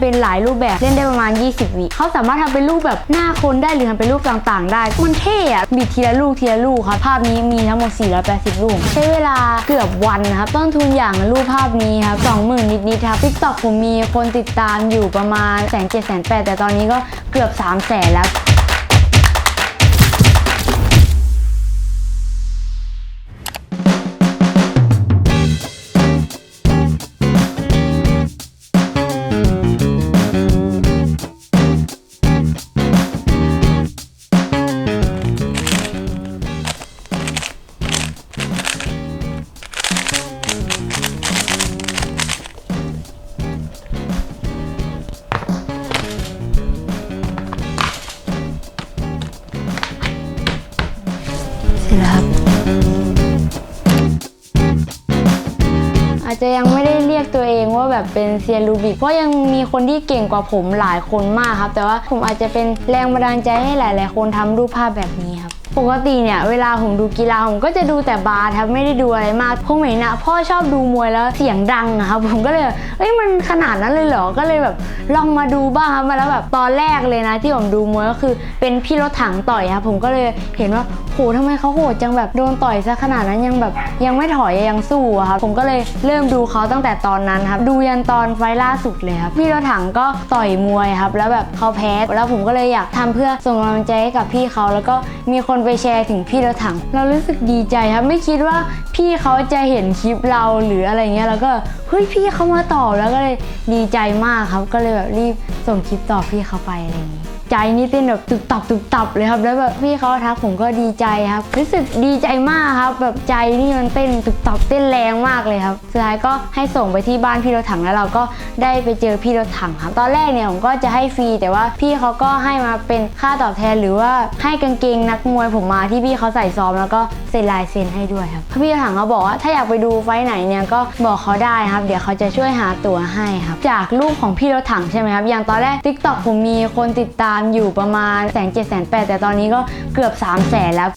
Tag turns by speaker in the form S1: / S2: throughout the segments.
S1: เป็นหลายรูปแบบเล่นได้ประมาณ 20 วิเขาสามารถทำเป็นรูปแบบหน้าคนได้หรือทำเป็นรูปต่างๆ ได้มันเท่อะบิดทีละลูกทีละลูกครับภาพนี้มีทั้งหมด 480รูปใช้เวลาเกือบวันนะครับต้นทุนอย่างรูปภาพนี้ครับ20,000 นิดๆครับทิกตอกผมมีคนติดตามอยู่ประมาณแสนเจ็ดแสนแปดแต่ตอนนี้ก็เกือบ3 0 0แสนแล้ว ครับ อาจจะยังไม่ได้เรียกตัวเองว่าแบบเป็นเซียนรูบิก เพราะยังมีคนที่เก่งกว่าผมหลายคนมากครับ แต่ว่าผมอาจจะเป็นแรงบันดาลใจให้หลาย ๆ คนทำรูปภาพแบบนี้ครับ ปกติเนี่ยเวลาผมดูกีฬาผมก็จะดูแต่บาสครับไม่ได้ดูอะไรมากผมเห็นนะพ่อชอบดูมวยแล้วเสียงดังอะครับผมก็เลยเอ้ยมันขนาดนั้นเลยเหรอก็เลยแบบลองมาดูบ้างครับมาแล้วแบบตอนแรกเลยนะ ที่ผมดูมวยก็คือเป็นพี่รถถังต่อยครับผมก็เลยเห็นว่าโหทำไมเขาโหดจังแบบโดนต่อยซะขนาดนั้นยังแบบยังไม่ถอยยังสู้อะครับผมก็เลยเริ่มดูเขาตั้งแต่ตอนนั้นครับดูยันตอนไฟล์ล่าสุดเลยครับพี่รถถังก็ต่อยมวยครับ แล้วแบบเขาแพ้แล้วผมก็เลยอยากทำเพื่อส่งกำลังใจให้กับพี่เขาแล้วก็มีคนไปแชร์ถึงพี่รถถัง เรารู้สึกดีใจครับ ไม่คิดว่าพี่เขาจะเห็นคลิปเราหรืออะไรเงี้ยแล้วก็เฮ้ยพี่เขามาตอบแล้วก็เลยดีใจมากครับ ก็เลยแบบรีบส่งคลิปตอบพี่เขาไปอะไรอย่างงี้ ใจนี่เต้นแบบตุบตับตุบตับเลยครับ แล้วแบบพี่เขาทักผมก็ดีใจครับ รู้สึกดีใจมากครับ แบบใจนี่มันเต้นตุบตับเต้นแรงมากเลยครับสุดท้ายก็ให้ส่งไปที่บ้านพี่รถถังแล้วเราก็ได้ไปเจอพี่รถถังครับ ตอนแรกเนี่ยผมก็จะให้ฟรีแต่ว่าพี่เขาก็ให้มาเป็นค่าตอบแทนหรือว่าให้กางเกงนักมวยผมมาที่พี่เขาใส่ซ้อมแล้วก็เซ็นลายเซ็นให้ด้วยครับพี่รถถังเขาบอกว่าถ้าอยากไปดูไฟไหนเนี่ยก็บอกเขาได้ครับ เดี๋ยวเขาจะช่วยหาตั๋วให้ครับ จากรูปของพี่รถถังใช่ไหมครับอย่างตอนแรก TikTok ผมมีคนติดตามอยู่ประมาณแสนเจ็ดแสนแปดแต่ตอนนี้ก็เกือบ3 0 0แสนแล้ว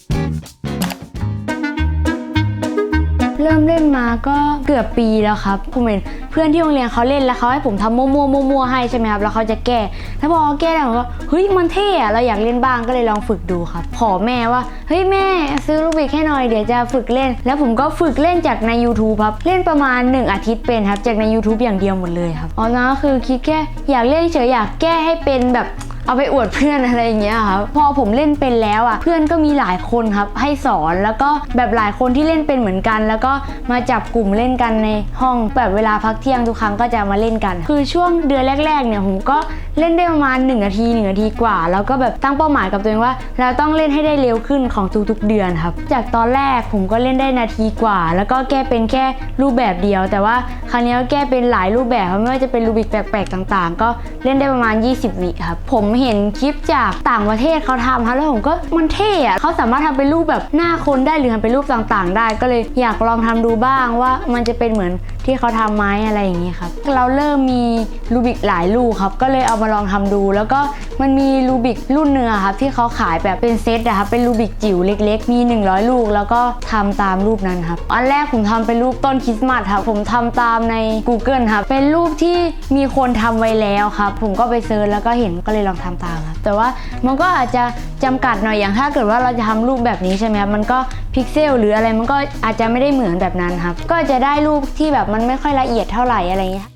S1: เริ่มเล่นมาก็เกือบปีแล้วครับผมเห็นเพื่อนที่โรงเรียนเขาเล่นแล้วเขาให้ผมทำมั่วๆมั่วๆให้ใช่ไหมครับแล้วเขาจะแก้ถ้าพอแก้ได้ผมก็เฮ้ยมันเท่อะเราอยากเล่นบ้างก็เลยลองฝึกดูครับขอแม่ว่าเฮ้ยแม่ซื้อลูกบิกให้หน่อยเดี๋ยวจะฝึกเล่น แล้วผมก็ฝึกเล่นจากใน YouTube ครับเล่นประมาณ 1 อาทิตย์เป็นครับจากใน YouTube อย่างเดียวหมดเลยครับอ๋อนะคือคิดแค่อยากเล่นเฉยอยากแก้ให้เป็นแบบ เอาไปอวดเพื่อนอะไรอย่างเงี้ยครับพอผมเล่นเป็นแล้วอะเพื่อนก็มีหลายคนครับให้สอนแล้วก็แบบหลายคนที่เล่นเป็นเหมือนกัน แล้วก็มาจับกลุ่มเล่นกันในห้องแบบเวลาพักเที่ยงทุกครั้งก็จะมาเล่นกัน คือช่วงเดือนแรกๆเนี่ยผมก็เล่นได้ประมาณ 1 นาที 1 นาทีกว่า แล้วก็แบบตั้งเป้าหมายกับตัวเองว่า เราต้องเล่นให้ได้เร็วขึ้นของทุกๆเดือนครับ จากตอนแรกผมก็เล่นได้นาทีกว่า แล้วก็แก้เป็นแค่รูปแบบเดียว แต่ว่าครั้งนี้ก็แก้เป็นหลายรูปแบบครับไม่ว่าจะเป็นรูบิกแปลกๆต่าง ๆ ก็เล่นได้ประมาณ 20 วิครับผมเห็นคลิปจากต่างประเทศเขาทำครับแล้วผมก็มันเท่อะเขาสามารถทำเป็นรูปแบบหน้าคนได้หรือทำเป็นรูปต่างๆ ได้ ก็เลยอยากลองทำดูบ้างว่ามันจะเป็นเหมือนที่เขาทำไหมอะไรอย่างนี้ครับเราเริ่มมีรูบิกหลายลูกครับ ก็เลยเอามาลองทำดู แล้วก็มันมีรูบิกรุ่นเนื้อครับที่เขาขายแบบเป็นเซตอะครับเป็นรูบิกจิ๋วเล็ก ๆ มี 100 ลูก แล้วก็ทำตามรูปนั้นครับอันแรกผมทำเป็นรูปต้นคริสต์มาสครับผมทำตามใน Google ครับเป็นรูปที่มีคนทำไว้แล้วครับ ผมก็ไปเซิร์ชแล้วก็เห็นก็เลยลองทำตามครับแต่ว่ามันก็อาจจะจำกัดหน่อยอย่างถ้าเกิดว่าเราจะทำรูปแบบนี้ใช่ไหมครับมันก็พิกเซลหรืออะไรมันก็อาจจะไม่ได้เหมือนแบบนั้นครับ ก็จะได้รูปที่แบบมันไม่ค่อยละเอียดเท่าไหร่อะไรอย่างเงี้ย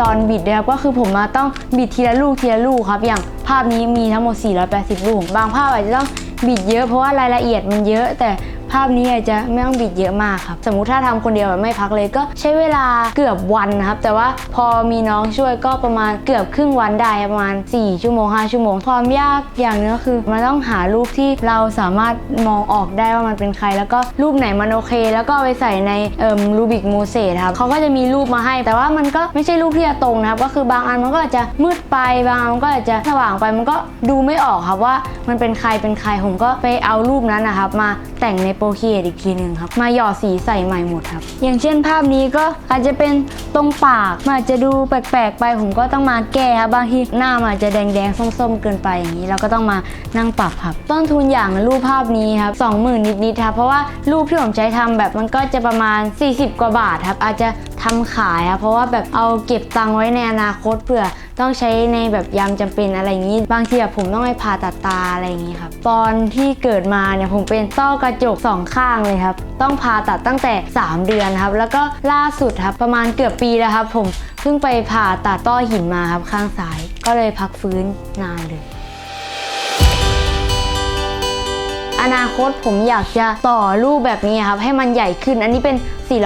S1: ตอนบิดนะครับก็คือผมมาต้องบิดทีละลูกทีละลูกครับ อย่างภาพนี้มีทั้งหมด 480 ลูก บางภาพอาจจะต้องบิดเยอะเพราะว่ารายละเอียดมันเยอะ แต่ ภาพนี้อาจจะไม่ต้องบิดเยอะมากครับ สมมุติถ้าทำคนเดียวแบบไม่พักเลยก็ใช้เวลาเกือบวันนะครับ แต่ว่าพอมีน้องช่วยก็ประมาณเกือบครึ่งวันได้ประมาณ 4 ชั่วโมง 5 ชั่วโมง ความยากอย่างนึงก็คือมันต้องหารูปที่เราสามารถมองออกได้ว่ามันเป็นใคร แล้วก็รูปไหนมันโอเค แล้วก็ไปใส่ในเอ่มรูบิกโมเสสครับเขาก็จะมีรูปมาให้ แต่ว่ามันก็ไม่ใช่รูปที่จะตรงนะครับ ก็คือบางอันมันก็อาจจะมืดไปบางอันมันก็อาจจะสว่างไปมันก็ดูไม่ออกครับว่ามันเป็นใครเป็นใครผมก็ไปเอารูปนั้นนะครับ มาแต่งในโปรเคียอีกทีหนึ่งครับ มาหยอดสีใส่ใหม่หมดครับ อย่างเช่นภาพนี้ก็อาจจะเป็นตรงปากมันอาจจะดูแปลกๆไป ผมก็ต้องมาแก้ครับบางทีหน้ามันอาจจะแดงๆส้มๆเกินไปอย่างนี้ เราก็ต้องมานั่งปรับครับ ต้นทุนอย่างรูปภาพนี้ครับ20,000นิดๆครับเพราะว่ารูปที่ผมใช้ทำแบบมันก็จะประมาณ 40 กว่าบาทครับอาจจะ ทำขายครับเพราะว่าแบบเอาเก็บตังค์ไว้ในอนาคตเผื่อต้องใช้ในแบบยามจำเป็นอะไรอย่างนี้ บางทีแบบผมต้องไปผ่าตัดตาอะไรอย่างนี้ครับตอนที่เกิดมาเนี่ยผมเป็นต้อกระจกสองข้างเลยครับ ต้องผ่าตัดตั้งแต่ 3 เดือนครับ แล้วก็ล่าสุดครับประมาณเกือบปีแล้วครับ ผมเพิ่งไปผ่าตัดต้อหินมาครับข้างซ้าย ก็เลยพักฟื้นนานเลย อนาคตผมอยากจะต่อรูปแบบนี้ครับ ให้มันใหญ่ขึ้น อันนี้เป็น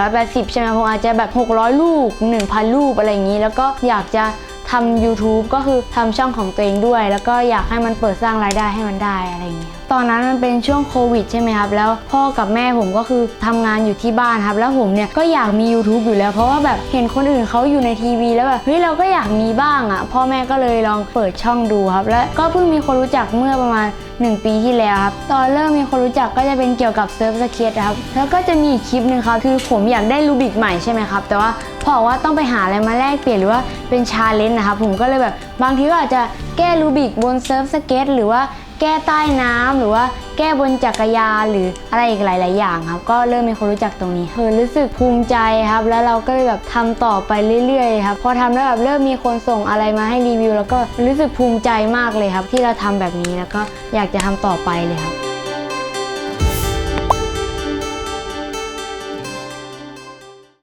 S1: 480 ใช่ไหมผมอาจจะแบบ 600 ลูก 1,000 ลูกอะไรอย่างนี้ แล้วก็อยากจะทำ YouTube ก็คือทำช่องของตัวเองด้วย แล้วก็อยากให้มันเปิดสร้างรายได้ให้มันได้อะไรอย่างเงี้ยตอนนั้นมันเป็นช่วงโควิดใช่ไหมครับ แล้วพ่อกับแม่ผมก็คือทำงานอยู่ที่บ้านครับ แล้วผมเนี่ยก็อยากมี YouTube อยู่แล้ว เพราะว่าแบบเห็นคนอื่นเขาอยู่ในทีวีแล้วแบบเฮ้ยเราก็อยากมีบ้างอะ่ะ พ่อแม่ก็เลยลองเปิดช่องดูครับ แล้วก็เพิ่งมีคนรู้จักเมื่อประมาณ 1 ปีที่แล้วครับ ตอนเริ่มมีคนรู้จักก็จะเป็นเกี่ยวกับเซิร์ฟสเก็ตครับ แล้วก็จะมีอีกคลิปหนึ่งครับ คือผมอยากได้รูบิกใหม่ใช่ไหมครับ แต่ว่าพอบอว่าต้องไปหาอะไรมาแลกเปลี่ยนหรือว่าเป็นชาเลนจ์นะครับ ผมก็เลยแบบบางทีก็อาจจะแก้รูบิกบนเซิร์ฟสเก็ตหรือว่า แก้ใต้น้ำหรือว่าแก้บนจักรยานหรืออะไรอีกหลาย ๆ อย่างครับ ก็เริ่มมีคนรู้จักตรงนี้เออรู้สึกภูมิใจครับ แล้วเราก็เลยแบบทำต่อไปเรื่อย ๆ ครับ พอทำแล้วแบบเริ่มมีคนส่งอะไรมาให้รีวิว แล้วก็รู้สึกภูมิใจมากเลยครับ ที่เราทำแบบนี้แล้วก็อยากจะทำต่อไปเลยครับ